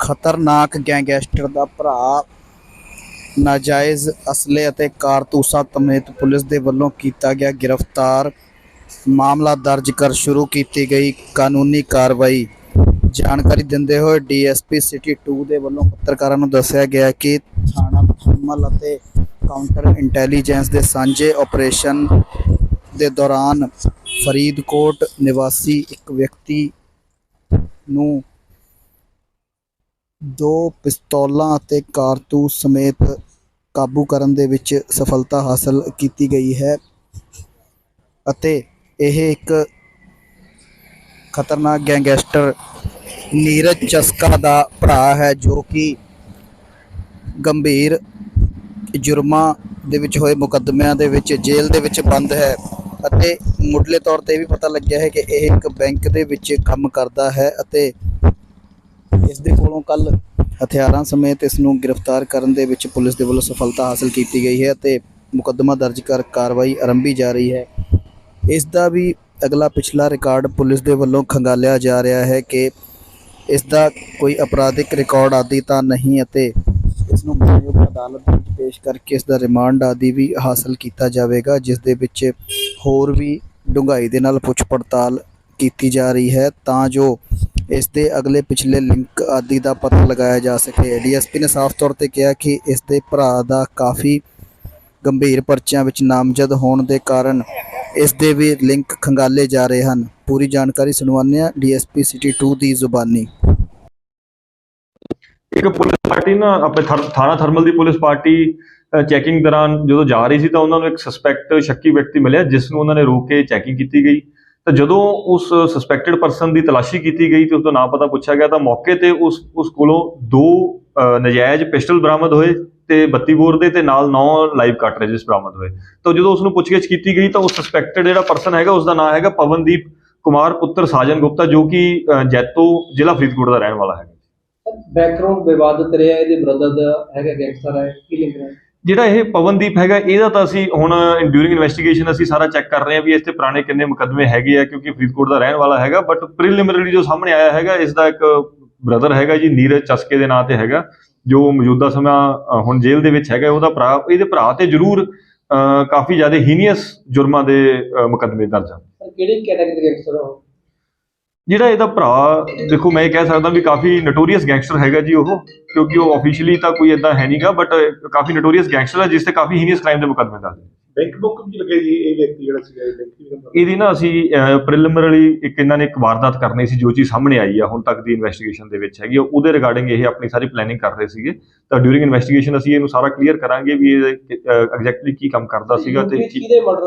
ਖਤਰਨਾਕ ਗੈਂਗਸਟਰ ਦਾ ਭਰਾ, ਨਾਜਾਇਜ਼ ਅਸਲੇ ਅਤੇ ਕਾਰਤੂਸਾਂ ਸਮੇਤ ਪੁਲਿਸ ਦੇ ਵੱਲੋਂ ਕੀਤਾ ਗਿਆ ਗ੍ਰਿਫਤਾਰ ਮਾਮਲਾ ਦਰਜ ਕਰ ਸ਼ੁਰੂ ਕੀਤੀ ਗਈ ਕਾਨੂੰਨੀ ਕਾਰਵਾਈ। ਜਾਣਕਾਰੀ ਦਿੰਦੇ ਹੋਏ ਡੀਐਸਪੀ ਸਿਟੀ 2 ਦੇ ਵੱਲੋਂ ਪੱਤਰਕਾਰਾਂ ਨੂੰ ਦੱਸਿਆ ਗਿਆ ਕਿ ਥਾਣਾ ਥਰਮਲ ਅਤੇ ਕਾਊਂਟਰ ਇੰਟੈਲੀਜੈਂਸ ਦੇ ਸਾਂਝੇ ਆਪਰੇਸ਼ਨ ਦੇ ਦੌਰਾਨ ਫਰੀਦਕੋਟ ਨਿਵਾਸੀ ਇੱਕ ਵਿਅਕਤੀ ਨੂੰ ਦੋ ਪਿਸਤੌਲਾਂ ਅਤੇ ਕਾਰਤੂਸ ਸਮੇਤ ਕਾਬੂ ਕਰਨ ਦੇ ਵਿੱਚ ਸਫਲਤਾ ਹਾਸਲ ਕੀਤੀ ਗਈ ਹੈ ਅਤੇ ਇਹ ਇੱਕ ਖਤਰਨਾਕ ਗੈਂਗਸਟਰ ਨੀਰਜ ਚਸਕਾ ਦਾ ਭਰਾ ਹੈ ਜੋ ਕਿ ਗੰਭੀਰ ਜੁਰਮਾਂ ਦੇ ਵਿੱਚ ਹੋਏ ਮੁਕੱਦਮਿਆਂ ਦੇ ਵਿੱਚ ਜੇਲ੍ਹ ਦੇ ਵਿੱਚ ਬੰਦ ਹੈ ਅਤੇ ਮੁੱਢਲੇ ਤੌਰ ਤੇ ਇਹ ਵੀ ਪਤਾ ਲੱਗਿਆ ਹੈ ਕਿ ਇਹ ਇੱਕ ਬੈਂਕ ਦੇ ਵਿੱਚ ਕੰਮ ਕਰਦਾ ਹੈ ਅਤੇ ਇਸ ਦੇ ਕੋਲੋਂ ਕੱਲ ਹਥਿਆਰਾਂ ਸਮੇਤ ਇਸ ਨੂੰ ਗ੍ਰਿਫਤਾਰ ਕਰਨ ਦੇ ਵਿੱਚ ਪੁਲਿਸ ਦੇ ਵੱਲੋਂ ਸਫਲਤਾ ਹਾਸਲ ਕੀਤੀ ਗਈ ਹੈ ਅਤੇ ਮੁਕੱਦਮਾ ਦਰਜ ਕਰ ਕਾਰਵਾਈ ਆਰੰਭੀ ਜਾ ਰਹੀ ਹੈ। ਇਸ ਦਾ ਵੀ ਅਗਲਾ ਪਿਛਲਾ ਰਿਕਾਰਡ ਪੁਲਿਸ ਦੇ ਵੱਲੋਂ ਖੰਗਾਲਿਆ ਜਾ ਰਿਹਾ ਹੈ ਕਿ ਇਸ ਦਾ ਕੋਈ ਅਪਰਾਧਿਕ ਰਿਕਾਰਡ ਆਦਿ ਤਾਂ ਨਹੀਂ ਅਤੇ ਇਸ ਨੂੰ ਮਾਨਯੋਗ ਅਦਾਲਤ ਵਿੱਚ ਪੇਸ਼ ਕਰਕੇ ਇਸ ਦਾ ਰਿਮਾਂਡ ਆਦਿ ਵੀ ਹਾਸਲ ਕੀਤਾ ਜਾਵੇਗਾ, ਜਿਸ ਦੇ ਵਿੱਚ ਹੋਰ ਵੀ ਡੂੰਘਾਈ ਦੇ ਨਾਲ ਪੁੱਛ ਪੜਤਾਲ ਕੀਤੀ ਜਾ ਰਹੀ ਹੈ। ਤਾਂ ਜੋ ਇਸ ਦੇ ਅਗਲੇ ਪਿਛਲੇ ਲਿੰਕ ਆਦਿ ਦਾ ਪਤਾ ਲਗਾਇਆ ਜਾ ਸਕੇ। ਡੀਐਸਪੀ ਨੇ ਸਾਫ਼ ਤੌਰ ਤੇ ਕਿਹਾ ਕਿ ਇਸ ਦੇ ਭਰਾ ਦਾ ਕਾਫੀ ਗੰਭੀਰ ਪਰਚਿਆਂ ਵਿੱਚ ਨਾਮਜ਼ਦ ਹੋਣ ਦੇ ਕਾਰਨ ਇਸ ਦੇ ਵੀ ਲਿੰਕ ਖੰਗਾਲੇ ਜਾ ਰਹੇ ਹਨ। ਪੂਰੀ ਜਾਣਕਾਰੀ ਸੁਣਵਾਉਂਦੇ ਹਾਂ ਡੀਐਸਪੀ ਸਿਟੀ 2 ਦੀ ਜ਼ੁਬਾਨੀ। ਇੱਕ ਪੁਲਿਸ ਪਾਰਟੀ ਨਾ, ਆਪਣੇ ਥਾਣਾ ਥਰਮਲ ਦੀ ਪੁਲਿਸ ਪਾਰਟੀ ਚੈਕਿੰਗ ਦੌਰਾਨ ਜਦੋਂ ਜਾ ਰਹੀ ਸੀ ਤਾਂ ਉਹਨਾਂ ਨੂੰ ਇੱਕ ਸਸਪੈਕਟ ਸ਼ੱਕੀ ਵਿਅਕਤੀ ਮਿਲਿਆ, ਜਿਸ ਨੂੰ ਉਹਨਾਂ ਨੇ ਰੋਕ ਕੇ ਚੈਕਿੰਗ ਕੀਤੀ ਗਈ। ਤਾਂ ਜਦੋਂ ਉਸ ਸਸਪੈਕਟਡ ਪਰਸਨ ਦੀ ਤਲਾਸ਼ੀ ਕੀਤੀ ਗਈ ਤੇ ਉਸ ਦਾ ਨਾਮ ਪਤਾ ਪੁੱਛਿਆ ਗਿਆ ਤਾਂ ਮੌਕੇ ਤੇ ਉਸ ਉਸ ਕੋਲੋਂ ਦੋ ਨਜਾਇਜ਼ ਪਿਸਟਲ ਬਰਾਮਦ ਹੋਏ ਤੇ 32 ਬੋਰ ਦੇ ਤੇ ਨਾਲ 9 ਲਾਈਵ ਕਾਰਟ੍ਰਿਜਸ ਬਰਾਮਦ ਹੋਏ। ਤਾਂ ਜਦੋਂ ਉਸ ਨੂੰ ਪੁੱਛਗਿੱਛ ਕੀਤੀ ਗਈ ਤਾਂ ਉਸ ਸਸਪੈਕਟਡ ਜਿਹੜਾ ਪਰਸਨ ਹੈਗਾ ਉਸ ਦਾ ਨਾਮ ਹੈਗਾ ਪਵਨਦੀਪ ਕੁਮਾਰ ਪੁੱਤਰ ਸਾਜਨ ਗੁਪਤਾ, ਜੋ ਕਿ ਜੈਤੋ ਜ਼ਿਲ੍ਹਾ ਫਰੀਦਕੋਟ ਦਾ ਰਹਿਣ ਵਾਲਾ ਹੈ ਬੈਕਗ੍ਰਾਉਂਡ ਵਿਵਾਦਤ ਰਿਹਾ ਇਹਦੇ ਬ੍ਰਦਰ ਦਾ ਹੈਗਾ ਗੈਂਗਸਟਰ ਹੈ, ਕੀ ਲਿੰਕ ਹੈ? ਜਿਹੜਾ ਇਹ ਪਵਨਦੀਪ ਹੈਗਾ, ਇਹਦਾ ਤਾਂ ਅਸੀਂ ਹੁਣ ਡਿਊਰਿੰਗ ਇਨਵੈਸਟੀਗੇਸ਼ਨ ਅਸੀਂ ਸਾਰਾ ਚੈੱਕ ਕਰ ਰਹੇ ਹਾਂ ਵੀ ਇਸ ਤੇ ਪੁਰਾਣੇ ਕਿੰਨੇ ਮੁਕੱਦਮੇ ਹੈਗੇ ਆ, ਕਿਉਂਕਿ ਫਰੀਦਕੋਟ ਦਾ ਰਹਿਣ ਵਾਲਾ ਹੈਗਾ ਬਟ ਪ੍ਰੀਲਿਮਿਨਰੀ ਜੋ ਸਾਹਮਣੇ ਆਇਆ ਹੈਗਾ ਇਸ ਦਾ ਇੱਕ ਬ੍ਰਦਰ ਹੈਗਾ ਜੀ, ਨੀਰਜ ਚਸਕੇ ਦੇ ਨਾਂ ਤੇ ਹੈਗਾ, ਜੋ ਮੌਜੂਦਾ ਸਮਾਂ ਹੁਣ ਜੇਲ੍ਹ ਦੇ ਵਿੱਚ ਹੈਗਾ, ਉਹਦਾ ਭਰਾ, ਇਹਦੇ ਭਰਾ ਤੇ ਜ਼ਰੂਰ ਕਾਫੀ ਜ਼ਿਆਦਾ ਹੀਨੀਅਸ ਜੁਰਮਾਂ ਦੇ ਮੁਕੱਦਮੇ ਦਰਜ ਹਨ। ਕਿਹੜੀ ਕੈਟਾਗਰੀ ਦੇ ਗੈਂਗਸਟਰ ਹੋ ਜਿਹੜਾ ਇਹਦਾ ਭਰਾ ਦੇਖੋ ਮੈਂ ਇਹ ਕਹਿ ਸਕਦਾ ਵੀ ਕਾਫੀ ਨੋਟੋਰੀਅਸ ਗੈਂਗਸਟਰ ਹੈਗਾ ਜੀ ਉਹ ਕਿਉਂਕਿ ਉਹ ਆਫੀਸ਼ੀਅਲੀ ਤਾਂ ਕੋਈ ਇਦਾਂ ਹੈ ਨਹੀਂਗਾ ਬਟ ਕਾਫੀ ਨੋਟੋਰੀਅਸ ਗੈਂਗਸਟਰ ਹੈ ਜਿਸ ਤੇ ਕਾਫੀ ਹੀਨੀਅਸ ਕ੍ਰਾਈਮ ਦੇ ਮੁਕੱਦਮੇ ਦਰਜ ਨੇ ਬੈਂਕ ਬੁੱਕ ਵੀ ਲੱਗੇ ਜੀ ਇਹ ਵਿਅਕਤੀ ਜਿਹੜਾ ਸੀਗਾ ਇਹ ਬੈਂਕ ਵੀ ਨੰਬਰ ਇਹਦੀ ਨਾ ਅਸੀਂ ਪ੍ਰੀਲਿਮਿਨਰੀ ਇੱਕ ਇਹਨਾਂ ਨੇ ਇੱਕ ਵਾਰਦਾਤ ਕਰਨੀ ਸੀ ਜੋ ਚੀਜ਼ ਸਾਹਮਣੇ ਆਈ ਆ ਹੁਣ ਤੱਕ ਦੀ ਇਨਵੈਸਟੀਗੇਸ਼ਨ ਦੇ ਵਿੱਚ ਹੈਗੀ ਉਹਦੇ ਰਿਗਾਰਡਿੰਗ ਇਹ ਆਪਣੀ ਸਾਰੀ ਪਲੈਨਿੰਗ ਕਰ ਰਹੇ ਸੀਗੇ। ਤਾਂ ਡਿਊਰਿੰਗ ਇਨਵੈਸਟੀਗੇਸ਼ਨ ਅਸੀਂ ਇਹਨੂੰ ਸਾਰਾ ਕਲੀਅਰ ਕਰਾਂਗੇ ਵੀ ਇਹ ਐਗਜ਼ੈਕਟਲੀ ਕੀ ਕੰਮ ਕਰਦਾ ਸੀਗਾ ਤੇ ਕੀ ਕਿਹਦੇ ਮਰਡਰ